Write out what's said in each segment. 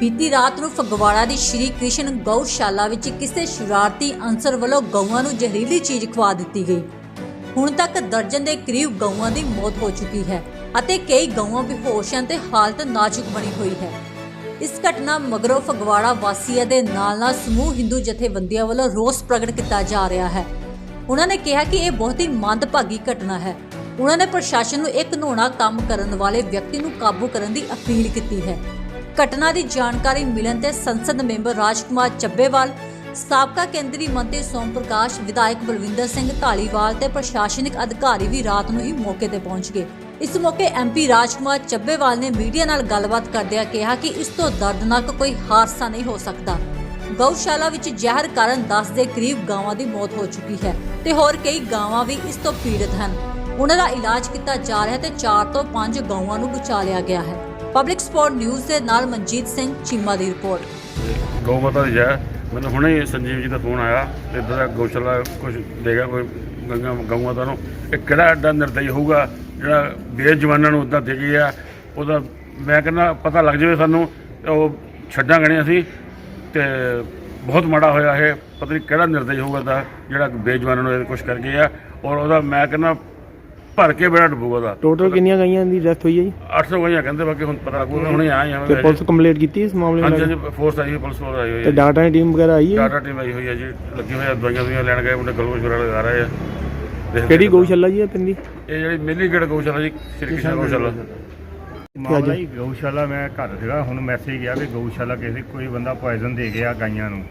ਬੀਤੀ ਰਾਤ ਨੂੰ ਫਗਵਾੜਾ ਦੀ ਸ਼੍ਰੀ ਕ੍ਰਿਸ਼ਨ ਗਊਸ਼ਾਲਾ ਵਿੱਚ ਕਿਸੇ ਸ਼ਰਾਰਤੀ ਅਨਸਰ ਵੱਲੋਂ ਗਊਆਂ ਨੂੰ ਜ਼ਹਿਰੀਲੀ ਚੀਜ਼ ਖਵਾ ਦਿੱਤੀ ਗਈ। ਹੁਣ ਤੱਕ ਦਰਜਨ ਦੇ ਕਰੀਬ ਗਊਆਂ ਦੀ ਮੌਤ ਹੋ ਚੁੱਕੀ ਹੈ। ਅਤੇ ਕਈ ਗਊਆਂ ਬੇਹੋਸ਼ ਹਨ ਤੇ ਹਾਲਤ ਨਾਜ਼ੁਕ ਬਣੀ ਹੋਈ ਹੈ। ਇਸ ਘਟਨਾ ਮਗਰੋਂ ਫਗਵਾੜਾ ਵਾਸੀਆਂ ਦੇ ਨਾਲ ਨਾਲ ਸਮੂਹ ਹਿੰਦੂ ਜਥੇਬੰਦੀਆਂ ਵੱਲੋਂ ਰੋਸ ਪ੍ਰਗਟ ਕੀਤਾ ਜਾ ਰਿਹਾ ਹੈ। ਉਹਨਾਂ ਨੇ ਕਿਹਾ ਕਿ ਇਹ ਬਹੁਤ ਹੀ ਮੰਦਭਾਗੀ ਘਟਨਾ ਹੈ। ਉਹਨਾਂ ਨੇ ਪ੍ਰਸ਼ਾਸਨ ਨੂੰ ਇੱਕ ਨੋਣਾ ਕੰਮ ਕਰਨ ਵਾਲੇ ਵਿਅਕਤੀ ਨੂੰ ਕਾਬੂ ਕਰਨ ਦੀ ਅਪੀਲ ਕੀਤੀ ਹੈ। ਘਟਨਾ ਦੀ ਜਾਣਕਾਰੀ ਮਿਲਣ ਤੇ ਸੰਸਦ ਮੈਂਬਰ ਰਾਜਕੁਮਾਰ ਚੱਬੇਵਾਲ, ਸਾਬਕਾ ਕੇਂਦਰੀ ਮੰਤਰੀ ਸੋਮ ਪ੍ਰਕਾਸ਼, ਵਿਧਾਇਕ ਬਲਵਿੰਦਰ ਸਿੰਘ ਢਾਲੀਵਾਲ ਤੇ ਪ੍ਰਸ਼ਾਸਨਿਕ ਅਧਿਕਾਰੀ ਵੀ ਰਾਤ ਨੂੰ ਹੀ ਮੌਕੇ ਤੇ ਪਹੁੰਚ ਗਏ। ਇਸ ਮੌਕੇ ਐਮਪੀ ਰਾਜਕੁਮਾਰ ਚੱਬੇਵਾਲ ਨੇ ਮੀਡੀਆ ਨਾਲ ਗੱਲਬਾਤ ਕਰਦਿਆਂ ਕਿਹਾ ਕਿ ਇਸ ਤੋਂ ਦਰਦਨਾਕ ਕੋਈ ਹਾਦਸਾ ਨਹੀਂ ਹੋ ਸਕਦਾ। ਗਊਸ਼ਾਲਾ ਵਿੱਚ ਜ਼ਹਿਰ ਕਾਰਨ 10 ਦੇ ਕਰੀਬ ਗਾਵਾਂ ਦੀ ਮੌਤ ਹੋ ਚੁੱਕੀ ਹੈ ਤੇ ਹੋਰ ਕਈ ਗਾਵਾਂ ਵੀ ਇਸ ਤੋਂ ਪੀੜਤ ਹਨ। ਉਹਨਾਂ ਦਾ ਇਲਾਜ ਕੀਤਾ ਜਾ ਰਿਹਾ ਤੇ 4 ਤੋਂ 5 ਗਊਆਂ ਨੂੰ ਬਚਾ ਲਿਆ ਗਿਆ ਹੈ। ਪਬਲਿਕ ਸਪੋਰਟ ਨਿਊਜ਼ ਦੇ ਨਾਲ ਮਨਜੀਤ ਸਿੰਘ ਚੀਮਾ ਦੀ ਰਿਪੋਰਟ। ਗਊ ਮਾਤਾ ਦੀ ਜੈ ਮੈਨੂੰ ਹੁਣੇ ਸੰਜੀਵ ਜੀ ਦਾ ਫੋਨ ਆਇਆ ਤੇ ਇੱਦਾਂ ਦਾ ਗਊਸ਼ਾਲਾ ਕੁਝ ਦੇਗਾ ਕੋਈ ਗੰਗਾ ਗਊ ਮਾਤਾ ਨੂੰ। ਇਹ ਕਿਹੜਾ ਐਡਾ ਨਿਰਦਈ ਹੋਊਗਾ? ਜਿਹੜਾ ਬੇਜਵਾਨਾਂ ਨੂੰ ਉਦਾਂ ਦੇ ਗਿਆ ਉਹਦਾ ਮੈਂ ਕਹਿੰਦਾ ਪਤਾ ਲੱਗ ਜਾਵੇ ਸਾਨੂੰ ਤੇ ਉਹ ਛੱਡਾਂਗੇ ਨਹੀਂ ਅਸੀਂ ਤੇ ਬਹੁਤ ਮਾੜਾ ਹੋਇਆ ਇਹ ਪਤਾ ਨਹੀਂ ਕਿਹੜਾ ਨਿਰਦਈ ਹੋਊਗਾ ਦਾ ਜਿਹੜਾ ਬੇਜਵਾਨਾਂ ਨੂੰ ਇਹ ਕੁਝ ਕਰ ਗਿਆ ਔਰ ਉਹਦਾ ਮੈਂ ਕਹਿੰਦਾ ਭਰ ਕੇ ਬੇੜਾ ਡੁੱਬੂਗਾ ਉਹਦਾ। ਟੋਟਲ ਕਿੰਨੀਆਂ ਗਾਈਆਂ ਦੀ ਡੈਥ ਹੋਈ ਹੈ ਜੀ? 800 ਗਈਆਂ ਕਹਿੰਦੇ ਬਾਕੀ ਹੁਣ ਪਤਾ ਲੱਗੂਗਾ ਹੁਣੇ ਆਏ ਹਾਂ ਤੇ ਪੁਲਿਸ ਕੰਪਲੀਟ ਕੀਤੀ ਇਸ ਮਾਮਲੇ ਹਾਂਜੀ ਨਾਲ ਹਾਂਜੀ ਫੋਰਸ ਆਈ ਹੋਈ ਪੁਲਿਸ ਫੋਰਸ ਆਈ ਹੋਈ ਤੇ ਹੈ ਡਾਟਾ ਦੀ ਟੀਮ ਵਗੈਰਾ ਆਈ ਹੈ ਟਾਟਾ ਟੀਮ ਆਈ ਹੋਈ ਹੈ ਜੀ ਲੱਗੇ ਹੋਏ ਆ ਦਵਾਈਆਂ ਦਵਾਈਆਂ ਲੈਣ ਗਏ ਮੁੰਡੇ ਗਲੂਕੋਜ਼ ਵਗੈਰਾ ਲਗਾ ਰਹੇ ਆ। ਕਿਹੜੀ। ਗਊਸ਼ਾਲਾ ਜੀ ਇਹ ਪਿੰਦੀ ਇਹ ਜਿਹੜੀ ਮੇਲੀ ਗੇੜ ਗਊਸ਼ਾਲਾ ਜੀ ਸ੍ਰੀ ਕ੍ਰਿਸ਼ਨ ਗਊਸ਼ਾਲਾ। ਮਾਮਲਾ ਹੀ ਗਊਸ਼ਾਲਾ ਮੈਂ ਘਰ ਸੀਗਾ ਹੁਣ ਮੈਸੇਜ ਗਿਆ ਵੀ ਗਊਸ਼ਾਲਾ ਕਿਸੇ ਕੋਈ ਬੰਦਾ ਪੋਇਜ਼ਨ ਦੇ ਗਿਆ ਗਾਈਆਂ ਨੂੰ।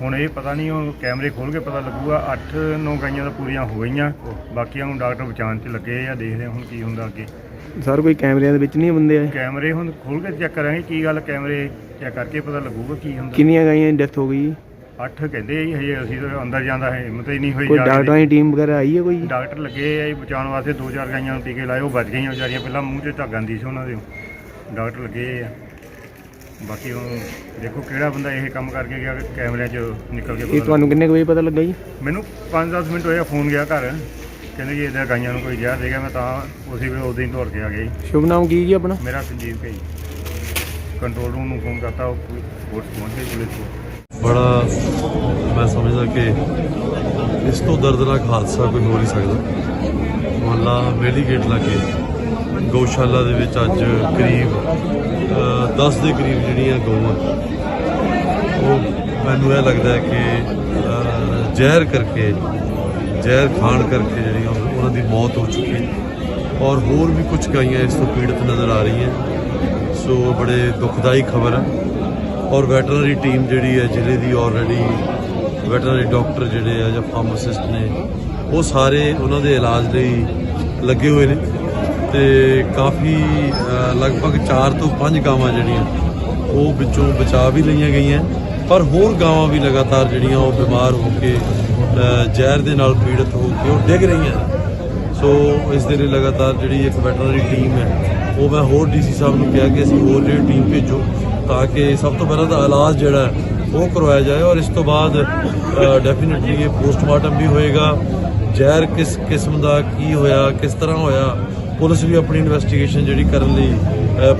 ਹੁਣ ਇਹ ਪਤਾ ਨਹੀਂ ਉਹ ਕੈਮਰੇ ਖੋਲ ਕੇ ਪਤਾ ਲੱਗੂਗਾ 8-9 ਗਾਈਆਂ ਤਾਂ ਪੂਰੀਆਂ ਹੋ ਗਈਆਂ। ਬਾਕੀਆਂ ਨੂੰ ਡਾਕਟਰ ਬਚਾਉਣ 'ਚ ਲੱਗੇ ਆ ਦੇਖਦੇ ਹੁਣ ਕੀ ਹੁੰਦਾ ਅੱਗੇ। ਸਰ ਕੋਈ ਕੈਮਰਿਆਂ ਦੇ ਵਿੱਚ ਨਹੀਂ ਬੰਦੇ ਆਏ? ਕੈਮਰੇ ਹੁਣ ਖੋਲ ਕੇ ਚੈੱਕ ਕਰਾਂਗੇ ਕੀ ਗੱਲ ਕੈਮਰੇ ਚੈੱਕ ਕਰਕੇ ਪਤਾ ਲੱਗੂਗਾ ਕੀ ਹੁੰਦਾ। ਕਿੰਨੀਆਂ ਗਾਈਆਂ ਦੀ ਡੈਥ ਹੋ ਗਈ ਜੀ? 8 ਕਹਿੰਦੇ ਆ ਜੀ ਹਜੇ ਅਸੀਂ ਤਾਂ ਅੰਦਰ ਜਾਂਦਾ ਹੈ ਹਿੰਮਤ ਹੀ ਨਹੀਂ ਹੋਈ ਕੋਈ ਜਾ ਕੇ ਡਾਕਟਰਾਂ ਦੀ ਟੀਮ ਵਗੈਰਾ ਆਈ ਹੈ ਕੋਈ? ਡਾਕਟਰ ਲੱਗੇ ਆ ਜੀ ਬਚਾਉਣ ਵਾਸਤੇ ਦੋ ਚਾਰ ਗਾਈਆਂ ਨੂੰ ਟੀਕੇ ਲਾਏ ਉਹ ਬਚ ਗਈਆਂ ਵਿਚਾਰੀਆਂ ਪਹਿਲਾਂ ਮੂੰਹ 'ਚ ਝੱਗ ਆਉਂਦੀ ਸੀ ਉਹਨਾਂ ਦੇ। ਡਾਕਟਰ ਲੱਗੇ ਆ। ਬਾਕੀ ਹੁਣ ਦੇਖੋ ਕਿਹੜਾ ਬੰਦਾ ਇਹ ਕੰਮ ਕਰਕੇ ਗਿਆ ਕਿ ਕੈਮਰਿਆਂ 'ਚ ਨਿਕਲ ਕੇ ਇਹ ਪਤਾ ਤੁਹਾਨੂੰ ਕਿੰਨੇ ਕੁ ਵਜੇ ਪਤਾ ਲੱਗਾ ਜੀ? ਮੈਨੂੰ 5-10 ਮਿੰਟ ਹੋਇਆ ਫੋਨ ਗਿਆ ਘਰ। ਕਹਿੰਦੇ ਜੀ ਇਹਦਾ ਗਾਈਆਂ ਨੂੰ ਕੋਈ ਜ਼ਹਿਰ ਦੇ ਗਿਆ ਮੈਂ ਤਾਂ ਉਸੇ ਵੇਲੇ ਉਦੋਂ ਹੀ ਦੌੜ ਕੇ ਆ ਗਿਆ ਜੀ। ਸ਼ੁਭ ਨਾਮ ਕੀ ਜੀ ਆਪਣਾ? ਮੇਰਾ ਸੰਜੀਵ ਭਾਈ ਕੰਟਰੋਲ ਰੂਮ ਨੂੰ ਫੋਨ ਕਰਤਾ ਉਹ ਫੋਰਸ ਪਹੁੰਚ ਗਈ ਪੁਲਿਸ ਕੋਲ। ਬੜਾ ਮੈਂ ਸਮਝਦਾ ਕਿ ਇਸ ਤੋਂ ਦਰਦਨਾਕ ਹਾਦਸਾ ਕੋਈ ਹੋ ਨਹੀਂ ਸਕਦਾ। ਮੁਹੱਲਾ ਮੇਲੀ ਗੇਟ ਲਾਗੇ ਗਊਸ਼ਾਲਾ ਦੇ ਵਿੱਚ ਅੱਜ ਕਰੀਬ ਅ, 10 ਦੇ ਕਰੀਬ ਜਿਹੜੀਆਂ ਗਊਆਂ ਉਹ ਮੈਨੂੰ ਇਹ ਲੱਗਦਾ ਹੈ ਕਿ ਜ਼ਹਿਰ ਕਰਕੇ ਜ਼ਹਿਰ ਖਾਣ ਕਰਕੇ ਜਿਹੜੀਆਂ ਉਹਨਾਂ ਦੀ ਮੌਤ ਹੋ ਚੁੱਕੀ ਹੈ। ਔਰ ਹੋਰ ਵੀ ਕੁਝ ਗਾਈਆਂ ਇਸ ਤੋਂ ਪੀੜਤ ਨਜ਼ਰ ਆ ਰਹੀਆਂ। ਸੋ ਬੜੇ ਦੁਖਦਾਈ ਖਬਰ ਹੈ ਔਰ ਵੈਟਰਨਰੀ ਟੀਮ ਜਿਹੜੀ ਹੈ, ਜ਼ਿਲ੍ਹੇ ਦੀ ਆਲਰੇਡੀ ਵੈਟਰਨਰੀ ਡਾਕਟਰ ਜਿਹੜੇ ਆ ਜਾਂ ਫਾਰਮਾਸਿਸਟ ਨੇ, ਉਹ ਸਾਰੇ ਉਹਨਾਂ ਦੇ ਇਲਾਜ ਲਈ ਲੱਗੇ ਹੋਏ ਨੇ ਤੇ ਕਾਫੀ ਲਗਭਗ 4 ਤੋਂ 5 ਗਾਵਾਂ ਜਿਹੜੀਆਂ, ਉਹ ਵਿੱਚੋਂ ਬਚਾ ਵੀ ਲਈਆਂ ਗਈਆਂ। ਪਰ ਹੋਰ ਗਾਵਾਂ ਵੀ ਲਗਾਤਾਰ ਜਿਹੜੀਆਂ ਉਹ ਬਿਮਾਰ ਹੋ ਕੇ ਜ਼ਹਿਰ ਦੇ ਨਾਲ ਪੀੜਤ ਹੋ ਕੇ ਉਹ ਡਿੱਗ ਰਹੀਆਂ ਸੋ ਇਸ ਦੇ ਲਈ ਲਗਾਤਾਰ ਜਿਹੜੀ ਇੱਕ ਵੈਟਰਨਰੀ ਟੀਮ ਹੈ, ਉਹ ਮੈਂ ਹੋਰ ਡੀਸੀ ਸਾਹਿਬ ਨੂੰ ਕਿਹਾ ਕਿ ਅਸੀਂ ਹੋਰ ਜਿਹੜੀ ਟੀਮ ਭੇਜੋ। ਤਾਂ ਕਿ ਸਭ ਤੋਂ ਪਹਿਲਾਂ ਤਾਂ ਇਲਾਜ ਜਿਹੜਾ ਉਹ ਕਰਵਾਇਆ ਜਾਏ ਔਰ ਇਸ ਤੋਂ ਬਾਅਦ ਡੈਫੀਨਿਟਲੀ ਇਹ ਪੋਸਟਮਾਰਟਮ ਵੀ ਹੋਏਗਾ। ਜ਼ਹਿਰ ਕਿਸ ਕਿਸਮ ਦਾ, ਕੀ ਹੋਇਆ, ਕਿਸ ਤਰ੍ਹਾਂ ਹੋਇਆ, ਪੁਲਿਸ ਵੀ ਆਪਣੀ ਇਨਵੈਸਟੀਗੇਸ਼ਨ ਜਿਹੜੀ ਕਰਨ ਲਈ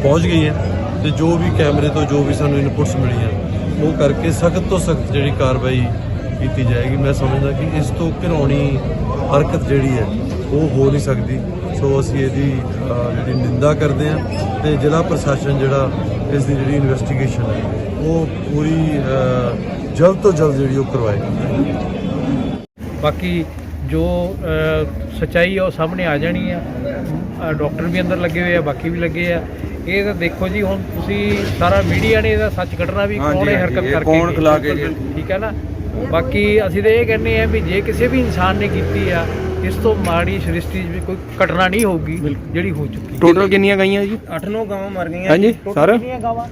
ਪਹੁੰਚ ਗਈ ਹੈ ਤੇ ਜੋ ਵੀ ਕੈਮਰੇ ਤੋਂ ਜੋ ਵੀ ਸਾਨੂੰ ਇਨਪੁਟਸ ਮਿਲੀਆਂ, ਉਹ ਕਰਕੇ ਸਖਤ ਤੋਂ ਸਖਤ ਜਿਹੜੀ ਕਾਰਵਾਈ ਕੀਤੀ ਜਾਏਗੀ। ਮੈਂ ਸਮਝਦਾ ਕਿ ਇਸ ਤੋਂ ਘਿਨਾਉਣੀ ਹਰਕਤ ਜਿਹੜੀ ਹੈ, ਉਹ ਹੋ ਨਹੀਂ ਸਕਦੀ। ਸੋ ਅਸੀਂ ਇਹਦੀ ਜਿਹੜੀ ਨਿੰਦਾ ਕਰਦੇ ਹਾਂ ਤੇ ਜ਼ਿਲ੍ਹਾ ਪ੍ਰਸ਼ਾਸਨ ਜਿਹੜਾ ਇਸ ਦੀ ਜਿਹੜੀ ਇਨਵੈਸਟੀਗੇਸ਼ਨ ਹੈ ਉਹ ਪੂਰੀ ਜਲਦ ਤੋਂ ਜਲਦ ਜਿਹੜੀ ਉਹ ਕਰਵਾਏ। ਬਾਕੀ ਜੋ ਸੱਚਾਈ ਹੈ ਉਹ ਸਾਹਮਣੇ ਆ ਜਾਣੀ ਆ। ਡਾਕਟਰ ਵੀ ਅੰਦਰ ਲੱਗੇ ਹੋਏ ਆ ਬਾਕੀ ਵੀ ਲੱਗੇ ਆ। ਇਹ ਤਾਂ ਦੇਖੋ ਜੀ ਹੁਣ ਤੁਸੀਂ ਸਾਰਾ ਮੀਡੀਆ ਨੇ ਇਹਦਾ ਸੱਚ ਕੱਢਣਾ ਵੀ ਕੌਣ ਇਹ ਹਰਕਤ ਕਰਕੇ ਕੌਣ ਖਿਲਾ ਕੇ ਠੀਕ ਹੈ ਨਾ? ਬਾਕੀ ਅਸੀਂ ਤਾਂ ਇਹ ਕਹਿੰਦੇ ਆ ਵੀ ਜੇ ਕਿਸੇ ਵੀ ਇਨਸਾਨ ਨੇ ਕੀਤੀ ਆ ਇਸ ਤੋਂ ਮਾੜੀ ਸ੍ਰਿਸ਼ਟੀ 'ਚ ਵੀ ਕੋਈ ਘਟਨਾ ਨਹੀਂ ਹੋਊਗੀ ਜਿਹੜੀ ਹੋ ਚੁੱਕੀ। ਟੋਟਲ ਕਿੰਨੀਆਂ ਗਾਈਆਂ ਜੀ? 8-9 ਗਾਵਾਂ ਮਰ ਗਈਆਂ ਹਾਂਜੀ ਸਰ? ਕਿੰਨੀਆਂ ਗਾਵਾਂ?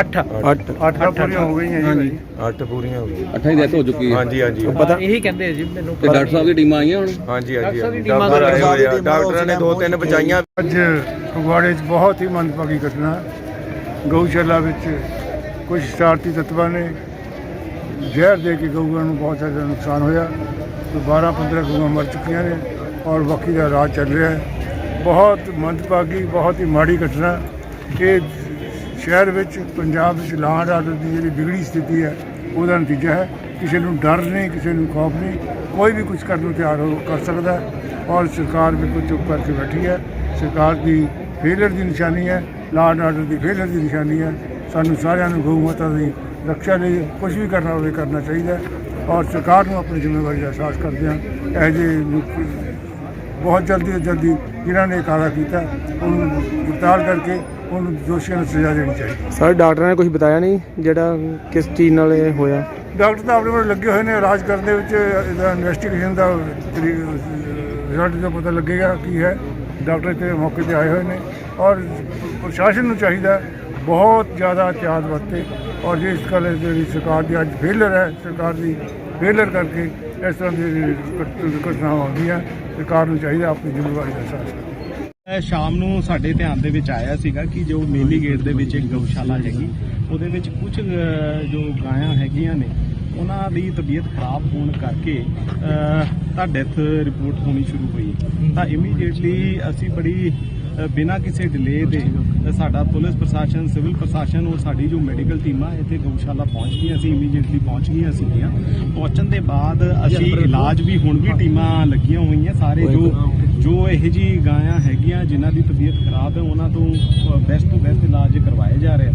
8 8 8 ਪੂਰੀਆਂ ਹੋ ਗਈਆਂ ਜੀ 8 ਪੂਰੀਆਂ ਹੋ ਗਈਆਂ। ਅੱਠਾਂ ਦੀ ਡੈਥ ਹੋ ਚੁੱਕੀ ਹੈ। ਹਾਂਜੀ ਹਾਂਜੀ। ਪਤਾ ਇਹੀ ਕਹਿੰਦੇ ਆ ਜੀ ਮੈਨੂੰ ਤੇ ਡਾਕਟਰ ਸਾਹਿਬ ਦੀ ਟੀਮਾਂ ਆਈਆਂ ਹੁਣ? ਹਾਂਜੀ ਡਾਕਟਰ ਸਾਹਿਬ ਹਾਂਜੀ ਦੀ ਟੀਮਾਂ ਡਾਕਟਰ ਆਏ ਹੋਏ ਆ। ਟੀਮਾਂ ਡਾਕਟਰਾਂ ਨੇ ਦੋ ਤਿੰਨ ਬਚਾਈਆਂ ਅੱਜ ਫਗਵਾੜੇ 'ਚ ਬਹੁਤ ਹੀ ਮੰਦਭਾਗੀ ਘਟਨਾ। ਗਊਸ਼ਾਲਾ ਵਿੱਚ ਕੁਝ ਸ਼ਰਾਰਤੀ ਤੱਤਵਾਂ ਨੇ ਜ਼ਹਿਰ ਦੇ ਕੇ ਗਊਆਂ ਨੂੰ ਬਹੁਤ ਜ਼ਿਆਦਾ ਨੁਕਸਾਨ ਹੋਇਆ। 12 15 ਗਊਆਂ ਮਰ ਚੁੱਕੀਆਂ ਨੇ ਔਰ ਬਾਕੀ ਦਾ ਰਾਜ ਚੱਲ ਰਿਹਾ ਹੈ। ਬਹੁਤ ਮੰਦਭਾਗੀ, ਬਹੁਤ ਹੀ ਮਾੜੀ ਘਟਨਾ। ਇਹ ਸ਼ਹਿਰ ਵਿੱਚ, ਪੰਜਾਬ ਵਿੱਚ ਲਾਅ ਐਂਡ ਆਰਡਰ ਦੀ ਜਿਹੜੀ ਵਿਗੜੀ ਸਥਿਤੀ ਹੈ, ਉਹਦਾ ਨਤੀਜਾ ਹੈ। ਕਿਸੇ ਨੂੰ ਡਰ ਨਹੀਂ, ਕਿਸੇ ਨੂੰ ਖੌਫ ਨਹੀਂ। ਕੋਈ ਵੀ ਕੁਝ ਕਰਨ ਨੂੰ ਤਿਆਰ ਹੋ, ਕਰ ਸਕਦਾ ਔਰ ਸਰਕਾਰ ਬਿਲਕੁਲ ਚੁੱਪ ਕਰਕੇ ਬੈਠੀ ਹੈ। ਸਰਕਾਰ ਦੀ ਫੇਲਰ ਦੀ ਨਿਸ਼ਾਨੀ ਹੈ ਲਾਅ ਐਂਡ ਆਰਡਰ ਦੀ ਫੇਲਰ ਦੀ ਨਿਸ਼ਾਨੀ ਹੈ। ਸਾਨੂੰ ਸਾਰਿਆਂ ਨੂੰ ਗਊ ਮਾਤਾ ਦੀ ਰੱਖਿਆ ਲਈ ਕੁਝ ਵੀ ਕਰਨਾ ਹੋਵੇ, ਕਰਨਾ ਚਾਹੀਦਾ ਔਰ ਸਰਕਾਰ ਨੂੰ ਆਪਣੀ ਜ਼ਿੰਮੇਵਾਰੀ ਦਾ ਅਹਿਸਾਸ ਕਰਦਿਆਂ ਇਹ ਜਿਹੇ ਬਹੁਤ ਜਲਦੀ ਤੋਂ ਜਲਦੀ ਜਿਨ੍ਹਾਂ ਨੇ ਕਾਰਾ ਕੀਤਾ ਉਹਨੂੰ ਗ੍ਰਿਫਤਾਰ ਕਰਕੇ ਉਹਨੂੰ ਦੋਸ਼ੀਆਂ ਨੂੰ ਸਜ਼ਾ ਦੇਣੀ ਚਾਹੀਦੀ ਸਰ ਡਾਕਟਰਾਂ ਨੇ ਕੁਝ ਬਤਾਇਆ ਨਹੀਂ ਜਿਹੜਾ ਕਿਸ ਚੀਜ਼ ਨਾਲ ਇਹ ਹੋਇਆ? ਡਾਕਟਰ ਤਾਂ ਆਪਣੇ ਕੋਲ ਲੱਗੇ ਹੋਏ ਨੇ ਇਲਾਜ ਕਰਨ ਦੇ ਵਿੱਚ ਇਹਦਾ ਇਨਵੈਸਟੀਗੇਸ਼ਨ ਦਾ ਰਿਜ਼ਲਟ ਦਾ ਪਤਾ ਲੱਗੇਗਾ ਕੀ ਹੈ। ਡਾਕਟਰ ਇੱਥੇ ਮੌਕੇ ਤੇ ਆਏ ਹੋਏ ਨੇ ਔਰ ਪ੍ਰਸ਼ਾਸਨ ਨੂੰ ਚਾਹੀਦਾ ਹੈ, ਬਹੁਤ ਜ਼ਿਆਦਾ ਇhtiyਾਤ ਵਰਤੇ। ਔਰ ਜਿਸ ਕੱਲ੍ਹ ਜਿਹੜੀ ਸਰਕਾਰ ਦੀ ਅੱਜ ਫੇਲਰ ਹੈ, ਸਰਕਾਰ ਦੀ ਫੇਲਰ ਕਰਕੇ ਇਸ ਤਰ੍ਹਾਂ ਦੀ ਘਟਨਾਵਾਂ ਆਉਂਦੀਆਂ ਸਰਕਾਰ ਨੂੰ ਚਾਹੀਦਾ ਆਪਣੀ ਜ਼ਿੰਮੇਵਾਰੀ ਦਾ ਅਹਿਸਾਸ ਸ਼ਾਮ ਨੂੰ ਸਾਡੇ ਧਿਆਨ ਦੇ ਵਿੱਚ ਆਇਆ ਸੀਗਾ ਕਿ ਜੋ ਮੇਲੀ ਗੇਟ ਦੇ ਵਿੱਚ ਇੱਕ ਗਊਸ਼ਾਲਾ ਹੈਗੀ, ਉਹਦੇ ਵਿੱਚ ਕੁਝ ਜੋ ਗਾਇਆਂ ਹੈਗੀਆਂ ਨੇ, ਉਹਨਾਂ ਦੀ ਤਬੀਅਤ ਖਰਾਬ ਹੋਣ ਕਰਕੇ ਤਾਂ ਡੈਥ ਰਿਪੋਰਟ ਹੋਣੀ ਸ਼ੁਰੂ ਹੋਈ। ਤਾਂ ਇਮੀਡੀਏਟਲੀ ਅਸੀਂ ਬੜੀ ਬਿਨਾਂ ਕਿਸੇ ਡਿਲੇ ਦੇ ਸਾਡਾ ਪੁਲਿਸ ਪ੍ਰਸ਼ਾਸਨ ਸਿਵਲ ਪ੍ਰਸ਼ਾਸਨ ਔਰ ਸਾਡੀ ਜੋ ਮੈਡੀਕਲ ਟੀਮਾਂ ਇੱਥੇ ਗਊਸ਼ਾਲਾ ਪਹੁੰਚ ਗਈਆਂ ਸੀ ਇਮੀਡੀਏਟਲੀ ਪਹੁੰਚ ਗਈਆਂ ਸੀਗੀਆਂ। ਪਹੁੰਚਣ ਦੇ ਬਾਅਦ ਅਸੀਂ ਇਲਾਜ ਵੀ ਹੁਣ ਵੀ ਟੀਮਾਂ ਲੱਗੀਆਂ ਹੋਈਆਂ ਸਾਰੇ ਜੋ ਜੋ ਇਹ ਜੀ ਗਾਇਆਂ ਹੈਗੀਆਂ ਜਿਨ੍ਹਾਂ ਦੀ ਤਬੀਅਤ ਖਰਾਬ ਹੈ ਉਹਨਾਂ ਤੋਂ ਬੈਸਟ ਤੋਂ ਬੈਸਟ ਇਲਾਜ ਕਰਵਾਇਆ ਜਾ ਰਿਹਾ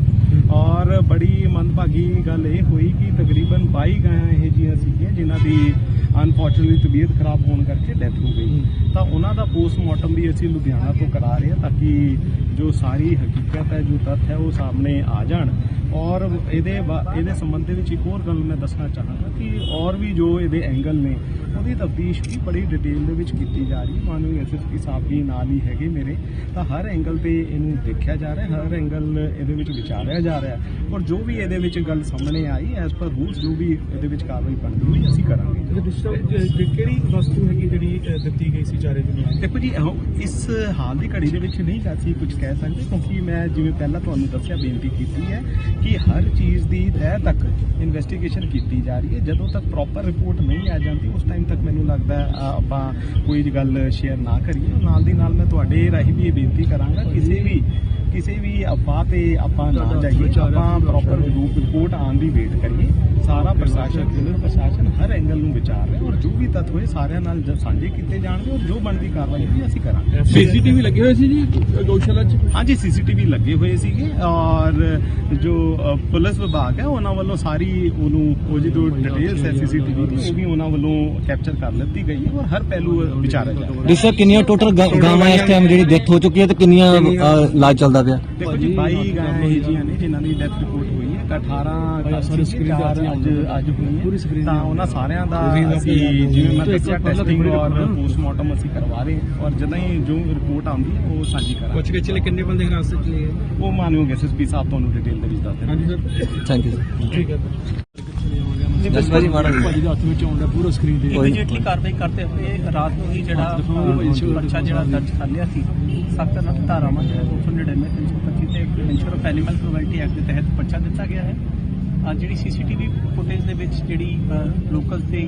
ਔਰ ਬੜੀ ਮੰਦਭਾਗੀ ਗੱਲ ਇਹ ਹੋਈ ਕਿ ਤਕਰੀਬਨ 22 ਗਾਇਆਂ ਇਹ ਜੀਆਂ ਸੀਗੀਆਂ ਜਿਨ੍ਹਾਂ ਦੀ ਅਨਫੋਰਚੂਨਟਲੀ ਤਬੀਅਤ ਖਰਾਬ ਹੋਣ ਕਰਕੇ ਡੈਥ ਹੋ ਗਈ। ਤਾਂ ਉਹਨਾਂ ਦਾ ਪੋਸਟਮਾਰਟਮ ਵੀ ਅਸੀਂ ਲੁਧਿਆਣਾ ਤੋਂ ਕਰਾ ਰਹੇ ਹਾਂ ਤਾਂ ਕਿ ਜੋ ਸਾਰੀ ਹਕੀਕਤ ਹੈ ਜੋ ਤੱਥ ਹੈ ਉਹ ਸਾਹਮਣੇ ਆ ਜਾਣ। ਔਰ ਇਹਦੇ ਇਹਦੇ ਸੰਬੰਧ ਦੇ ਵਿੱਚ ਇੱਕ ਹੋਰ ਗੱਲ ਮੈਂ ਦੱਸਣਾ ਚਾਹਾਂਗਾ ਕਿ ਔਰ ਵੀ ਜੋ ਇਹਦੇ ਐਂਗਲ ਨੇ ਉਹਦੀ ਤਫਤੀਸ਼ ਵੀ ਬੜੀ ਡਿਟੇਲ ਦੇ ਵਿੱਚ ਕੀਤੀ ਜਾ ਰਹੀ ਮਾਨਯੋਗ ਐਸਐਸਪੀ ਸਾਹਿਬ ਵੀ ਨਾਲ ਹੀ ਹੈਗੇ ਮੇਰੇ। ਤਾਂ ਹਰ ਐਂਗਲ ਤੇ ਇਹਨੂੰ ਦੇਖਿਆ ਜਾ ਰਿਹਾ ਹਰ ਐਂਗਲ ਇਹਦੇ ਵਿੱਚ ਵਿਚਾਰਿਆ ਜਾ ਰਿਹਾ ਔਰ ਜੋ ਵੀ ਇਹਦੇ ਵਿੱਚ ਗੱਲ ਸਾਹਮਣੇ ਆਈ ਐਸ ਪਰ ਰੂਲਸ ਜੋ ਵੀ ਇਹਦੇ ਵਿੱਚ ਕਾਰਵਾਈ ਬਣਦੀ ਹੋਈ ਅਸੀਂ ਕਰਾਂਗੇ। ਕਿਹੜੀ ਵਸਤੂ ਹੈਗੀ ਜਿਹੜੀ ਅ, ਦਿੱਤੀ ਗਈ ਸੀ ਚਾਰੇ ਦਿਨ ਦੇਖੋ ਜੀ ਇਸ ਹਾਲ ਦੀ ਘੜੀ ਦੇ ਵਿੱਚ ਨਹੀਂ ਅਸੀਂ ਕੁਝ ਕਹਿ ਸਕਦੇ ਕਿਉਂਕਿ ਮੈਂ ਜਿਵੇਂ ਪਹਿਲਾਂ ਤੁਹਾਨੂੰ ਦੱਸਿਆ ਬੇਨਤੀ ਕੀਤੀ ਹੈ ਕਿ ਹਰ ਚੀਜ਼ ਦੀ ਤਹਿ ਤੱਕ ਇਨਵੈਸਟੀਗੇਸ਼ਨ ਕੀਤੀ ਜਾ ਰਹੀ ਹੈ। ਜਦੋਂ ਤੱਕ ਪ੍ਰੋਪਰ ਰਿਪੋਰਟ ਨਹੀਂ ਆ ਜਾਂਦੀ ਉਸ ਟਾਈਮ ਤੱਕ ਮੈਨੂੰ ਲੱਗਦਾ ਆਪਾਂ ਕੋਈ ਗੱਲ ਸ਼ੇਅਰ ਨਾ ਕਰੀਏ। ਨਾਲ ਦੀ ਨਾਲ ਮੈਂ ਤੁਹਾਡੇ ਰਾਹੀਂ ਵੀ ਇਹ ਬੇਨਤੀ ਕਰਾਂਗਾ ਕਿਸੇ ਵੀ ਕਿਸੇ ਵੀ ਅਫਵਾਹ ਤੇ ਆਪਾਂ ਨਾ ਜਾਈਏ ਆਪਾਂ ਪ੍ਰੋਪਰ ਰਿਪੋਰਟ ਆਉਣ ਦੀ ਵੇਟ ਕਰੀਏ। ਸਾਰਾ ਪ੍ਰਸ਼ਾਸਨ ਜ਼ਿਲ੍ਹਾ ਪ੍ਰਸ਼ਾਸਨ ਹਰ ਐਂਗਲ ਨੂੰ ਵਿਚਾਰ ਰਿਹਾ ਔਰ ਜੋ ਵੀ ਤੱਥ ਹੋਏ ਸਾਰਿਆਂ ਨਾਲ ਜਦ ਸਾਂਝੇ ਕੀਤੇ ਜਾਣਗੇ ਔਰ ਜੋ ਬਣਦੀ ਕਾਰਵਾਈ ਹੋਈ ਅਸੀਂ ਕਰਾਂਗੇ। ਸੀਸੀਟੀਵੀ ਲੱਗੇ ਹੋਏ ਸੀ ਜੀ ਗਊਸ਼ਾਲਾ 'ਚ? ਹਾਂਜੀ ਸੀਸੀਟੀਵੀ ਲੱਗੇ ਹੋਏ ਸੀਗੇ ਔਰ ਜੋ ਪੁਲਿਸ ਵਿਭਾਗ ਹੈ ਉਹਨਾਂ ਵੱਲੋਂ ਸਾਰੀ ਉਹਨੂੰ ਉਹ ਜੀ ਜੋ ਡਿਟੇਲਸ ਹੈ ਸੀਸੀਟੀਵੀ ਦੀ ਉਹ ਵੀ ਉਹਨਾਂ ਵੱਲੋਂ ਕੈਪਚਰ ਕਰ ਲਿੱਤੀ ਗਈ ਹੈ ਔਰ ਹਰ ਪਹਿਲੂ ਵਿਚਾਰਿਆ ਜਾ ਰਿਹਾ ਹੈ। ਸਰ ਕਿੰਨੀਆਂ ਟੋਟਲ ਗਾਵਾਂ ਇਸ ਟਾਈਮ ਜਿਹੜੀ ਡੈਥ ਹੋ ਚੁੱਕੀ ਹੈ ਤੇ ਕਿੰਨੀਆਂ ਇਲਾਜ ਚੱਲਦਾ ਪਿਆ? ਦੇਖੋ ਜੀ 22 ਗਾਇਆਂ ਇਹ ਜੀਆਂ ਨੇ ਜਿਨ੍ਹਾਂ ਦੀ ਡੈਥ ਰਿਪੋਰਟ ਹੋਈ 18 ਸੌਰੀ ਸਕਰੀਨ ਅੱਜ ਅੱਜ ਹੋਈ ਹੈ। ਤਾਂ ਉਹਨਾਂ ਸਾਰਿਆਂ ਦਾ ਅਸੀਂ ਜਿਵੇਂ ਮੈਂ ਦੱਸਿਆ ਟੈਸਟਿੰਗ ਔਰ ਪੋਸਟਮਾਰਟਮ ਅਸੀਂ ਕਰਵਾ ਰਹੇ ਹਾਂ। ਔਰ ਜਦੋਂ ਹੀ ਜੋ ਰਿਪੋਰਟ ਆਉਂਦੀ ਉਹ ਸਾਂਝੀ ਕਰਾਂਗੇ। ਕਿੰਨੇ ਬੰਦੇ ਹਿਰਾਸਤ 'ਚ ਲਏ ਉਹ ਮਾਨਯੋਗ ਐਸਐਸਪੀ ਸਾਹਿਬ ਤੁਹਾਨੂੰ ਡਿਟੇਲ ਦੇ ਵਿੱਚ ਦੱਸ ਦੇਣਗੇ ਹਾਂਜੀ ਸਰ। ਥੈਂਕ ਯੂ ਸਰ ਠੀਕ ਹੈ। ਬਸ ਭਾਜੀ ਦੇ ਹੱਥ ਵਿੱਚ ਆਉਂਦਾ ਪੂਰਾ ਸਕਰੀਨ ਦੇ ਇਮੀਡੀਏਟਲੀ ਕਾਰਵਾਈ ਕਰਦੇ ਹੋਏ ਰਾਤ ਨੂੰ ਹੀ ਜਿਹੜਾ ਬੱਚਾ ਜਿਹੜਾ ਦਰਜ ਕਰ ਲਿਆ ਸੀ ਸਖਤ ਧਾਰਾਵਾਂ ਜਿਹੜਾ 299 325 ਤੇ prevention of animal cruelty act ਦੇ ਤਹਿਤ ਪਰਚਾ ਦਿੱਤਾ ਗਿਆ ਹੈ। ਅਹ ਜਿਹੜੀ ਸੀਸੀਟੀਵੀ ਫੁਟੇਜ ਦੇ ਵਿੱਚ ਜਿਹੜੀ ਲੋਕਲ ਤੇ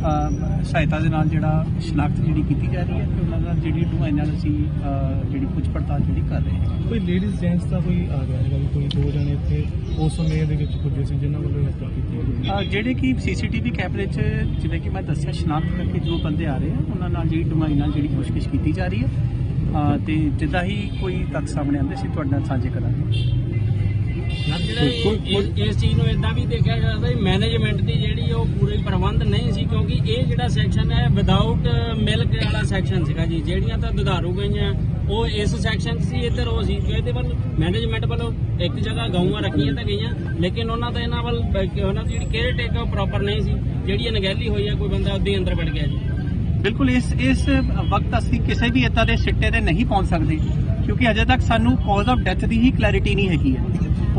ਸਹਾਇਤਾ ਦੇ ਨਾਲ ਜਿਹੜਾ ਸ਼ਨਾਖਤ ਜਿਹੜੀ ਕੀਤੀ ਜਾ ਰਹੀ ਹੈ ਤੇ ਉਹਨਾਂ ਦਾ ਜਿਹੜੀ ਡੂਆਈ ਨਾਲ ਅਸੀਂ ਜਿਹੜੀ ਪੁੱਛ ਪੜਤਾਲ ਜਿਹੜੀ ਕਰ ਰਹੇ ਹਾਂ। ਕੋਈ ਲੇਡੀਜ਼ ਜੈਂਟਸ ਦਾ ਕੋਈ ਆ ਗਿਆ ਹੈਗਾ ਕੋਈ ਦੋ ਜਣੇ ਇੱਥੇ ਉਸ ਸਮੇਂ ਦੇ ਵਿੱਚ ਪੁੱਜੇ ਸੀ ਜਿਨ੍ਹਾਂ ਵੱਲੋਂ ਇਹ ਹੱਤਿਆ ਕੀਤੀ ਜਿਹੜੇ ਕਿ ਸੀਸੀਟੀਵੀ ਕੈਮਰੇ 'ਚ ਜਿਵੇਂ ਕਿ ਮੈਂ ਦੱਸਿਆ ਸ਼ਨਾਖਤ ਕਰਕੇ ਜੋ ਬੰਦੇ ਆ ਰਹੇ ਆ ਉਹਨਾਂ ਨਾਲ ਜਿਹੜੀ ਡੂੰਘਾਈ ਨਾਲ ਜਿਹੜੀ ਪੁੱਛਗਿੱਛ ਕੀਤੀ ਜਾ ਰਹੀ ਹੈ। ਤੇ ਜਿੱਦਾਂ ਹੀ ਕੋਈ ਤੱਥ ਸਾਹਮਣੇ ਆਉਂਦੇ ਸੀ ਤੁਹਾਡੇ ਨਾਲ ਸਾਂਝੇ ਕਰਾਂਗੇ। ਇਸ ਚੀਜ਼ ਨੂੰ ਇਦਾਂ ਵੀ ਦੇਖਿਆ ਜਾਂਦਾ ਵੀ ਮੈਨੇਜਮੈਂਟ ਦੀ ਜਿਹੜੀ ਉਹ ਪੂਰੀ ਪ੍ਰਬੰਧ ਨਹੀਂ ਸੀ ਕਿਉਂਕਿ ਇਹ ਜਿਹੜਾ ਸੈਕਸ਼ਨ ਹੈ ਵਿਦਆਊਟ ਮਿਲਕ ਵਾਲਾ ਸੈਕਸ਼ਨ ਸੀਗਾ ਜੀ। ਜਿਹੜੀਆਂ ਤਾਂ ਦੁਧਾਰੂ ਗਈਆਂ ਉਹ ਇਸ ਸੈਕਸ਼ਨ 'ਚ ਸੀ ਇੱਧਰ ਉਹ ਸੀ। ਇਹਦੇ ਵੱਲ ਮੈਨੇਜਮੈਂਟ ਵੱਲੋਂ ਇੱਕ ਜਗ੍ਹਾ ਗਊਆਂ ਰੱਖੀਆਂ ਤਾਂ ਗਈਆਂ ਲੇਕਿਨ ਉਹਨਾਂ ਦਾ ਇਹਨਾਂ ਵੱਲ ਉਹਨਾਂ ਦੀ ਜਿਹੜੀ ਕੇਅਰ ਟੇਕ ਉਹ ਪ੍ਰੋਪਰ ਨਹੀਂ ਸੀ ਜਿਹੜੀ ਅਣਗਹਿਲੀ ਹੋਈ ਹੈ ਕੋਈ ਬੰਦਾ ਉਹਦੇ ਅੰਦਰ ਵੜ ਗਿਆ ਜੀ। ਬਿਲਕੁਲ ਇਸ ਇਸ ਵਕਤ ਅਸੀਂ ਕਿਸੇ ਵੀ ਇਦਾਂ ਦੇ ਸਿੱਟੇ ਤੇ ਨਹੀਂ ਪਹੁੰਚ ਸਕਦੇ ਕਿਉਂਕਿ ਅਜੇ ਤੱਕ ਸਾਨੂੰ ਕਾਜ਼ ਆਫ ਡੈਥ ਦੀ ਹੀ ਕਲੈਰਿਟੀ ਨਹੀਂ ਹੈਗੀ ਹੈ।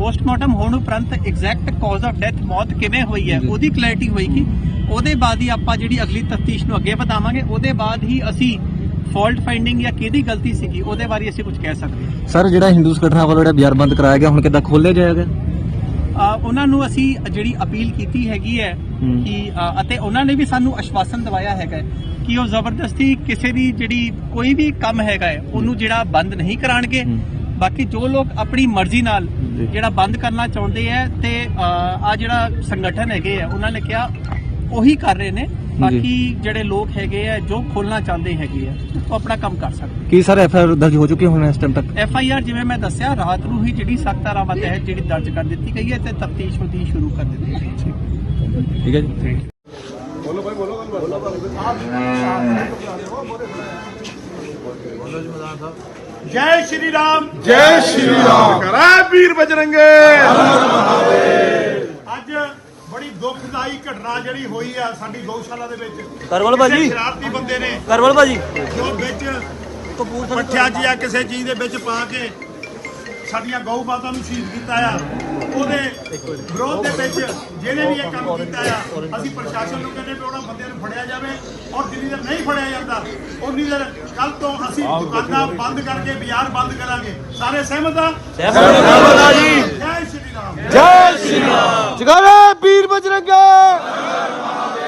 ਪੋਸਟਮਾਰਟਮ ਹੋਣ ਉਪਰੰਤ ਐਗਜ਼ੈਕਟ ਕਾਜ਼ ਆਫ ਡੈਥ ਮੌਤ ਕਿਵੇਂ ਹੋਈ ਹੈ ਉਹਦੀ ਕਲੈਰਿਟੀ ਹੋਏਗੀ ਉਹਦੇ ਬਾਅਦ ਹੀ ਆਪਾਂ ਜਿਹੜੀ ਅਗਲੀ ਤਫਤੀਸ਼ ਨੂੰ ਅੱਗੇ ਵਧਾਵਾਂਗੇ ਉਹਦੇ ਬਾਅਦ ਹੀ ਅਸੀਂ ਫਾਲਟ ਫਾਈਂਡਿੰਗ ਜਾਂ ਕਿਹਦੀ ਗਲਤੀ ਸੀਗੀ ਉਹਦੇ ਬਾਰੇ ਅਸੀਂ ਕੁਝ ਕਹਿ ਸਕਦੇ ਸਰ ਜਿਹੜਾ ਹਿੰਦੂ ਸੰਗਠਨਾਂ ਵੱਲੋਂ ਜਿਹੜਾ ਬਾਜ਼ਾਰ ਬੰਦ ਕਰਾਇਆ ਗਿਆ ਹੁਣ ਕਿੱਦਾਂ ਖੋਲਿਆ ਜਾਏਗਾ ਉਹਨਾਂ ਨੂੰ ਅਸੀਂ ਜਿਹੜੀ ਅਪੀਲ ਕੀਤੀ ਹੈਗੀ ਹੈ। ਕਿ ਅਤੇ ਉਹਨਾਂ ਨੇ ਵੀ ਸਾਨੂੰ ਆਸ਼ਵਾਸਨ ਦਿਵਾਇਆ ਹੈਗਾ ਕਿ ਉਹ ਜ਼ਬਰਦਸਤੀ ਕਿਸੇ ਦੀ ਜਿਹੜੀ ਕੋਈ ਵੀ ਕੰਮ ਹੈਗਾ ਉਹਨੂੰ ਜਿਹੜਾ ਬੰਦ ਨਹੀਂ ਕਰਾਣਗੇ। ਬਾਕੀ ਜੋ ਲੋਕ ਆਪਣੀ ਮਰਜ਼ੀ ਨਾਲ ਜਿਹੜਾ ਬੰਦ ਕਰਨਾ ਚਾਹੁੰਦੇ ਹੈ ਤੇ ਆ ਜਿਹੜਾ ਸੰਗਠਨ ਹੈਗੇ ਆ ਉਹਨਾਂ ਨੇ ਕਿਹਾ ਉਹੀ ਕਰ ਰਹੇ ਨੇ। ਬਾਕੀ ਜਿਹੜੇ ਲੋਕ ਹੈਗੇ ਆ ਜੋ ਖੋਲਣਾ ਚਾਹੁੰਦੇ ਹੈਗੇ ਆ ਉਹ ਆਪਣਾ ਕੰਮ ਕਰ ਸਕਦੇ ਕੀ ਸਰ ਐਫ ਆਈ ਆਰ ਦਰਜ ਹੋ ਚੁੱਕੀ ਹੈ ਹੁਣ ਇਸ ਟਾਈਮ ਤੱਕ? ਐਫ ਆਈ ਆਰ ਜਿਵੇਂ ਮੈਂ ਦੱਸਿਆ ਰਾਤ ਨੂੰ ਹੀ ਜਿਹੜੀ ਸਖਤ ਧਾਰਾਵਾਂ ਤਹਿਤ ਜਿਹੜੀ ਦਰਜ ਕਰ ਦਿੱਤੀ ਗਈ ਹੈ ਤੇ ਤਫਤੀਸ਼ ਉਹਦੀ ਸ਼ੁਰੂ ਕਰ ਦਿੱਤੀ ਗਈ ਹੈ। ਠੀਕ ਹੈ ਜੀ। ਜੈ। ਸ਼੍ਰੀ ਰਾਮ। ਜੈ ਸ਼੍ਰੀ ਰਾਮ। ਕਰਾ ਵੀਰ ਬਜਰੰਗੇ। ਅੱਜ ਬੜੀ ਦੁਖਦਾਈ ਘਟਨਾ ਜਿਹੜੀ ਹੋਈ ਆ ਸਾਡੀ ਗਊਸ਼ਾਲਾ ਦੇ ਵਿੱਚ। ਕਰਵਲ ਭਾਜੀ। ਸ਼ਰਾਰਤੀ ਬੰਦੇ ਨੇ ਕਰਵਲ ਭਾਜੀ। ਜੋ ਵਿੱਚ ਪੱਠਿਆਂ 'ਚ ਜਾਂ ਕਿਸੇ ਚੀਜ਼ ਦੇ ਵਿੱਚ ਪਾ ਕੇ ਸਾਡੀਆਂ ਗਊ ਮਾਤਾ ਨੂੰ ਸ਼ਹੀਦ ਕੀਤਾ ਆ। ਉਹਦੇ ਵਿਰੋਧ ਦੇ ਵਿੱਚ ਜਿਹਨੇ ਵੀ ਇਹ ਕੰਮ ਕੀਤਾ ਆ ਅਸੀਂ ਪ੍ਰਸ਼ਾਸਨ ਨੂੰ ਕਹਿੰਦੇ ਵੀ ਉਹਨਾਂ ਬੰਦਿਆਂ ਨੂੰ ਫੜਿਆ ਜਾਵੇ ਔਰ ਜਿੰਨੀ ਦੇਰ ਨਹੀਂ ਫੜਿਆ ਜਾਂਦਾ ਉਨੀ ਦੇਰ ਕੱਲ ਤੋਂ ਅਸੀਂ ਦੁਕਾਨਾਂ ਬੰਦ ਕਰਕੇ ਬਾਜ਼ਾਰ ਬੰਦ ਕਰਾਂਗੇ। ਸਾਰੇ ਸਹਿਮਤ ਆ? ਸਹਿਮਤ ਆ ਜੀ। ਜੈ ਸ਼੍ਰੀ ਰਾਮ। ਜੈ ਸ਼੍ਰੀ ਰਾਮ। ਜਗਾਰੇ ਵੀਰ ਬਜਰੰਗੇ